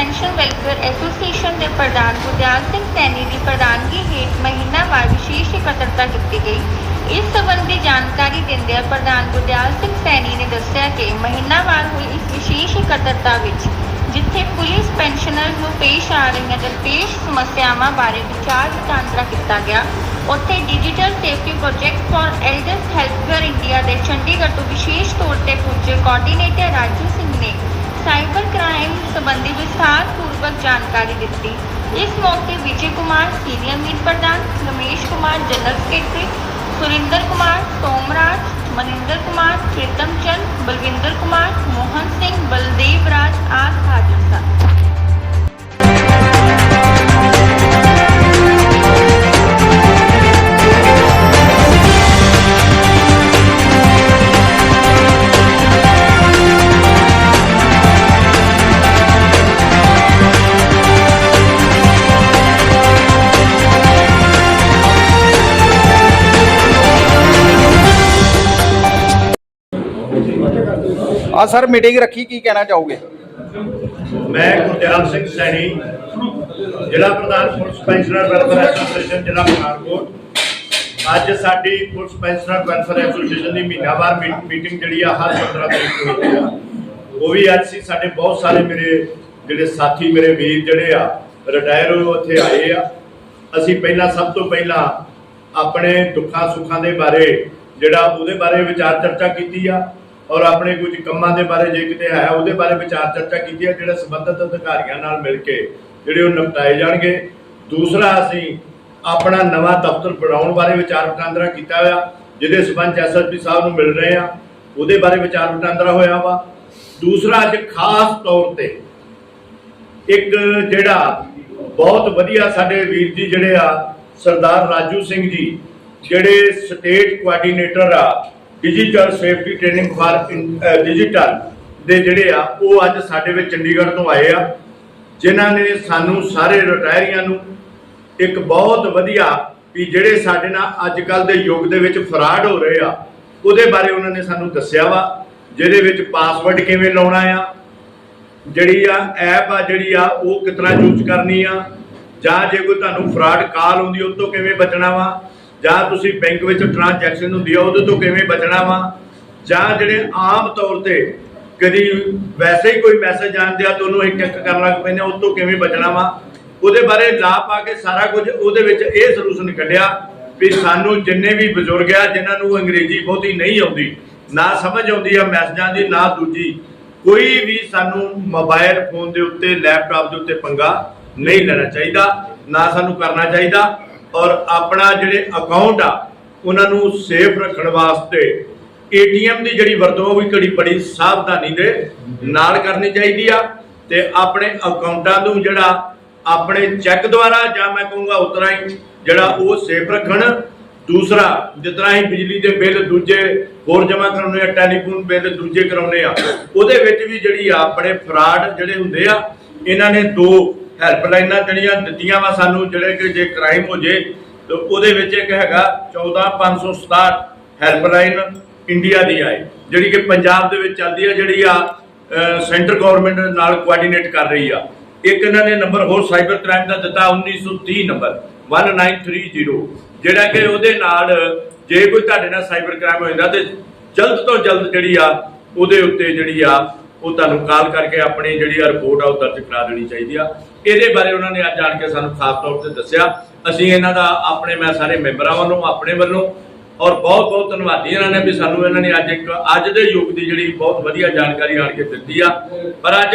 Pension welfare association ਦੇ ਪ੍ਰਧਾਨ ਗੁਰਦਿਆਲ ਸਿੰਘ ਸੈਣੀ ਦੀ ਪ੍ਰਧਾਨਗੀ ਹੇਠ ਮਹੀਨਾਵਾਰ ਵਿਸ਼ੇਸ਼ ਇਕੱਤਰਤਾ ਕੀਤੀ ਗਈ। ਇਸ ਸੰਬੰਧੀ ਜਾਣਕਾਰੀ ਦਿੰਦਿਆਂ ਪ੍ਰਧਾਨ ਗੁਰਦਿਆਲ ਸਿੰਘ ਸੈਣੀ ਨੇ ਦੱਸਿਆ ਕਿ ਮਹੀਨਾਵਾਰ ਹੋਈ ਇਸ ਵਿਸ਼ੇਸ਼ ਇਕੱਤਰਤਾ ਵਿੱਚ, ਜਿੱਥੇ ਪੁਲਿਸ ਪੈਨਸ਼ਨਰਜ਼ ਨੂੰ ਪੇਸ਼ ਆ ਰਹੀਆਂ ਦਰਪੇਸ਼ ਸਮੱਸਿਆਵਾਂ ਬਾਰੇ ਵਿਚਾਰ ਵਟਾਂਦਰਾ ਕੀਤਾ ਗਿਆ। ਉੱਥੇ digital safety project for elders healthcare India ਦੇ ਚੰਡੀਗੜ੍ਹ ਤੋਂ ਵਿਸ਼ੇਸ਼ ਤੌਰ ਤੇ ਪੁੱਜੇ ਕੋਆਰਡੀਨੇਟਰ ਰਾਜੂ ਸਿੰਘ ਨੇ ਸਾਈਬਰ ਕ੍ਰਾਈਮ ਸੰਬੰਧੀ ਵਿਸਥਾਰ ਪੂਰਵਕ ਜਾਣਕਾਰੀ ਦਿੱਤੀ। ਇਸ ਮੌਕੇ ਵਿਜੇ ਕੁਮਾਰ, ਸੀਨੀਅਰ ਮੀਤ ਪ੍ਰਧਾਨ ਰਮੇਸ਼ ਕੁਮਾਰ, ਜਨਰਲ ਸੈਕਟਰੀ ਸੁਰਿੰਦਰ ਕੁਮਾਰ, ਸੋਮਰਾਜ, ਮਨਿੰਦਰ ਕੁਮਾਰ, ਪ੍ਰੀਤਮ ਚੰਦ, ਬਲਵਿੰਦਰ ਕੁਮਾਰ, ਮੋਹਨ ਸਿੰਘ, ਬਲਦੇਵ ਰਾਜ ਆਦਿ ਆ ਸਰ ਮੀਟਿੰਗ ਰੱਖੀ, ਕੀ ਕਹਿਣਾ ਚਾਹੋਗੇ? ਮੈਂ ਗੁਰਦਿਆਲ ਸਿੰਘ ਸੈਣੀ, ਜ਼ਿਲ੍ਹਾ ਪ੍ਰਧਾਨ ਪੁਲਿਸ ਪੈਨਸ਼ਨਰ ਵੈਲਫੇਅਰ ਐਸੋਸੀਏਸ਼ਨ, ਜ਼ਿਲ੍ਹਾ ਪਠਾਨਕੋਟ। ਅੱਜ ਸਾਡੀ ਪੁਲਿਸ ਪੈਨਸ਼ਨਰ ਵੈਲਫੇਅਰ ਐਸੋਸੀਏਸ਼ਨ ਦੀ ਮਹੀਨਾਵਾਰ ਮੀਟਿੰਗ ਜਿਹੜੀ ਆ, ਹਰ 15 ਤਰੀਕ ਨੂੰ ਹੁੰਦੀ ਆ। ਉਹ ਵੀ ਅੱਜ ਸੀ, ਸਾਡੇ ਬਹੁਤ ਸਾਰੇ ਮੇਰੇ ਜਿਹੜੇ ਸਾਥੀ, ਮੇਰੇ ਵੀਰ ਜਿਹੜੇ ਆ ਰਿਟਾਇਰ ਹੋ ਉੱਥੇ ਆਏ ਆ। ਅਸੀਂ ਪਹਿਲਾਂ, ਸਭ ਤੋਂ ਪਹਿਲਾਂ ਆਪਣੇ ਦੁੱਖਾਂ ਸੁੱਖਾਂ ਦੇ ਬਾਰੇ, ਜਿਹੜਾ ਉਹਦੇ ਬਾਰੇ ਵਿਚਾਰ ਚਰਚਾ ਕੀਤੀ ਆ। ਔਰ ਆਪਣੇ ਕੁਝ ਕੰਮਾਂ ਦੇ ਬਾਰੇ ਜੇ ਕਿਤੇ ਹੈ, ਉਹਦੇ ਬਾਰੇ ਵਿਚਾਰ ਚਰਚਾ ਕੀਤੀ ਆ ਜਿਹੜੇ ਸੰਬੰਧਿਤ ਅਧਿਕਾਰੀਆਂ ਨਾਲ ਮਿਲ ਕੇ ਜਿਹੜੇ ਉਹ ਨਿਪਟਾਏ ਜਾਣਗੇ। ਦੂਸਰਾ, ਅਸੀਂ ਆਪਣਾ ਨਵਾਂ ਦਫ਼ਤਰ ਬਣਾਉਣ ਬਾਰੇ ਵਿਚਾਰ ਵਟਾਂਦਰਾ ਕੀਤਾ ਹੋਇਆ, ਜਿਹਦੇ ਸਬੰਧ ਐਸਐਸਪੀ ਸਾਹਿਬ ਨੂੰ ਮਿਲ ਰਹੇ ਆ ਉਹਦੇ ਬਾਰੇ ਵਿਚਾਰ ਵਟਾਂਦਰਾ ਹੋਇਆ ਵਾ। ਦੂਸਰਾ, ਅੱਜ ਖਾਸ ਤੌਰ ਤੇ ਇੱਕ ਜਿਹੜਾ ਬਹੁਤ ਵਧੀਆ ਸਾਡੇ ਵੀਰ ਜੀ ਜਿਹੜੇ ਆ, ਸਰਦਾਰ ਰਾਜੂ ਸਿੰਘ ਜੀ, ਜਿਹੜੇ ਸਟੇਟ ਕੋਆਰਡੀਨੇਟਰ ਆ digital safety training for digital ਦੇ ਜਿਹੜੇ ਆ, ਉਹ ਅੱਜ ਸਾਡੇ ਵਿੱਚ ਚੰਡੀਗੜ੍ਹ ਤੋਂ ਆਏ ਆ। ਜਿਨ੍ਹਾਂ ਨੇ ਸਾਨੂੰ ਸਾਰੇ ਰਿਟਾਇਰੀਆਂ ਨੂੰ ਇੱਕ ਬਹੁਤ ਵਧੀਆ ਵੀ ਜਿਹੜੇ ਸਾਡੇ ਨਾਲ ਅੱਜ ਕੱਲ ਦੇ ਯੁੱਗ ਦੇ ਵਿੱਚ ਫਰਾਡ ਹੋ ਰਹੇ ਆ, ਉਹਦੇ ਬਾਰੇ ਉਹਨਾਂ ਨੇ ਸਾਨੂੰ ਦੱਸਿਆ ਵਾ, ਜਿਹਦੇ ਵਿੱਚ ਪਾਸਵਰਡ ਕਿਵੇਂ ਲਾਉਣਾ ਆ, ਜਿਹੜੀ ਆ ਐਪ ਆ ਜਿਹੜੀ ਆ, ਉਹ ਕਿਤਨਾ ਯੂਜ਼ ਕਰਨੀ ਆ, ਜਾਂ ਜੇ ਕੋਈ ਤੁਹਾਨੂੰ ਫਰਾਡ ਕਾਲ ਆਉਂਦੀ, ਉਹ ਤੋਂ ਕਿਵੇਂ ਬਚਣਾ ਵਾ ਜਾਂ ਤੁਸੀਂ ਬੈਂਕ ਵਿੱਚ ਟ੍ਰਾਂਜੈਕਸ਼ਨ ਹੁੰਦੀ ਆ, ਉਹਦੇ ਤੋਂ ਕਿਵੇਂ ਬਚਣਾ ਵਾ? ਜਾਂ ਜਿਹੜੇ ਆਮ ਤੌਰ ਤੇ ਕਦੀ ਵੈਸੇ ਹੀ ਕੋਈ ਮੈਸੇਜ ਆਉਂਦੇ ਆ ਤਾਂ ਉਹਨੂੰ ਇੱਕ ਇੱਕ ਕਰਨ ਲੱਗ ਪੈਂਦੇ ਆ, ਉਹ ਤੋਂ ਕਿਵੇਂ ਬਚਣਾ ਵਾ? ਉਹਦੇ ਬਾਰੇ ਲਾ ਪਾ ਕੇ ਸਾਰਾ ਕੁਝ ਉਹਦੇ ਵਿੱਚ ਇਹ ਸੋਲੂਸ਼ਨ ਕੱਢਿਆ ਵੀ ਸਾਨੂੰ ਜਿੰਨੇ ਵੀ ਬਜ਼ੁਰਗ ਆ, ਜਿਨ੍ਹਾਂ ਨੂੰ ਅੰਗਰੇਜ਼ੀ ਬਹੁਤੀ ਨਹੀਂ ਆਉਂਦੀ, ਨਾ ਸਮਝ ਆਉਂਦੀ ਆ ਮੈਸੇਜਾਂ ਦੀ, ਨਾ ਦੂਜੀ, ਕੋਈ ਵੀ ਸਾਨੂੰ ਮੋਬਾਈਲ ਫੋਨ ਦੇ ਉੱਤੇ ਲੈਪਟਾਪ ਦੇ ਉੱਤੇ ਪੰਗਾ ਨਹੀਂ ਲੈਣਾ ਚਾਹੀਦਾ, ਨਾ ਸਾਨੂੰ ਕਰਨਾ ਚਾਹੀਦਾ। ਔਰ ਆਪਣਾ ਜਿਹੜੇ ਅਕਾਊਂਟ ਆ, ਉਹਨਾਂ ਨੂੰ ਸੇਫ ਰੱਖਣ ਵਾਸਤੇ ਏਟੀਐਮ ਦੀ ਜਿਹੜੀ ਵਰਤੋਂ ਉਹ ਵੀ ਘੜੀ ਬੜੀ ਸਾਵਧਾਨੀ ਦੇ ਨਾਲ ਕਰਨੀ ਚਾਹੀਦੀ ਆ ਤੇ ਆਪਣੇ ਅਕਾਊਂਟਾਂ ਨੂੰ ਜਿਹੜਾ ਆਪਣੇ ਚੈੱਕ ਦੁਆਰਾ ਜਾਂ ਮੈਂ ਕਹੂੰਗਾ ਉਤਰਾ ਹੀ ਜਿਹੜਾ ਉਹ ਸੇਫ ਰੱਖਣ। ਦੂਸਰਾ ਜਿਤਨਾ ਹੀ ਬਿਜਲੀ ਦੇ ਬਿੱਲ ਦੂਜੇ ਹੋਰ ਜਮ੍ਹਾਂ ਕਰਾਉਣੇ ਆ, ਟੈਲੀਫੋਨ ਬਿੱਲ ਦੂਜੇ ਕਰਾਉਣੇ ਆ, ਉਹਦੇ ਵਿੱਚ ਵੀ ਜਿਹੜੀ ਆ ਆਪਣੇ ਫਰਾਡ ਜਿਹੜੇ ਹੁੰਦੇ ਆ, ਇਹਨਾਂ ਨੇ ਦੋ ਹੈਲਪਲਾਈਨਾਂ ਜਿਹੜੀਆਂ ਦਿੱਤੀਆਂ ਵਾ ਸਾਨੂੰ, ਜਿਹੜੇ ਕਿ ਜੇ ਕ੍ਰਾਈਮ ਹੋ ਜੇ, ਤੇ ਉਹਦੇ ਵਿੱਚ ਇੱਕ ਹੈਗਾ 14567 ਹੈਲਪਲਾਈਨ ਇੰਡੀਆ ਦੀ ਆਏ, ਜਿਹੜੀ ਕਿ ਪੰਜਾਬ ਦੇ ਵਿੱਚ ਚੱਲਦੀ ਆ, ਜਿਹੜੀ ਆ ਸੈਂਟਰ ਗਵਰਨਮੈਂਟ ਨਾਲ ਕੋਆਰਡੀਨੇਟ ਕਰ ਰਹੀ ਆ। ਇੱਕ ਇਹਨਾਂ ਨੇ ਨੰਬਰ ਹੋਰ ਸਾਈਬਰ ਕ੍ਰਾਈਮ ਦਾ ਦਿੱਤਾ 1930 ਨੰਬਰ 1930 ਜਿਹੜਾ ਕਿ ਉਹਦੇ ਨਾਲ ਜੇ ਕੋਈ ਤੁਹਾਡੇ ਨਾਲ ਸਾਈਬਰ ਕ੍ਰਾਈਮ ਹੋ ਜਾਂਦਾ ਤੇ ਜਲਦ ਤੋਂ ਜਲਦ ਜਿਹੜੀ ਆ, ਉਹਦੇ ਉੱਤੇ ਜਿਹੜੀ ਆ, ਉਹ ਤੁਹਾਨੂੰ ਕਾਲ ਕਰਕੇ ਆਪਣੀ ਜਿਹੜੀ ਆ ਰਿਪੋਰਟ ਆ, ਉਹ ਦਰਜ ਕਰਾ ਦੇਣੀ ਚਾਹੀਦੀ ਆ। ਇਹਦੇ ਬਾਰੇ ਉਹਨਾਂ ਨੇ ਅੱਜ ਆਣ ਕੇ ਸਾਨੂੰ ਖਾਸ ਤੌਰ ਤੇ ਦੱਸਿਆ। ਅਸੀਂ ਇਹਨਾਂ ਦਾ ਆਪਣੇ, ਮੈਂ ਸਾਰੇ ਮੈਂਬਰਾਂ ਵੱਲੋਂ, ਆਪਣੇ ਵੱਲੋਂ ਔਰ ਬਹੁਤ ਬਹੁਤ ਧੰਨਵਾਦੀ ਇਹਨਾਂ ਨੇ ਵੀ ਸਾਨੂੰ ਇਹਨਾਂ ਨੇ ਅੱਜ ਇੱਕ ਅੱਜ ਦੇ ਯੁੱਗ ਦੀ ਜਿਹੜੀ ਬਹੁਤ ਵਧੀਆ ਜਾਣਕਾਰੀ ਆਣ ਕੇ ਦਿੱਤੀ ਆ। ਪਰ ਅੱਜ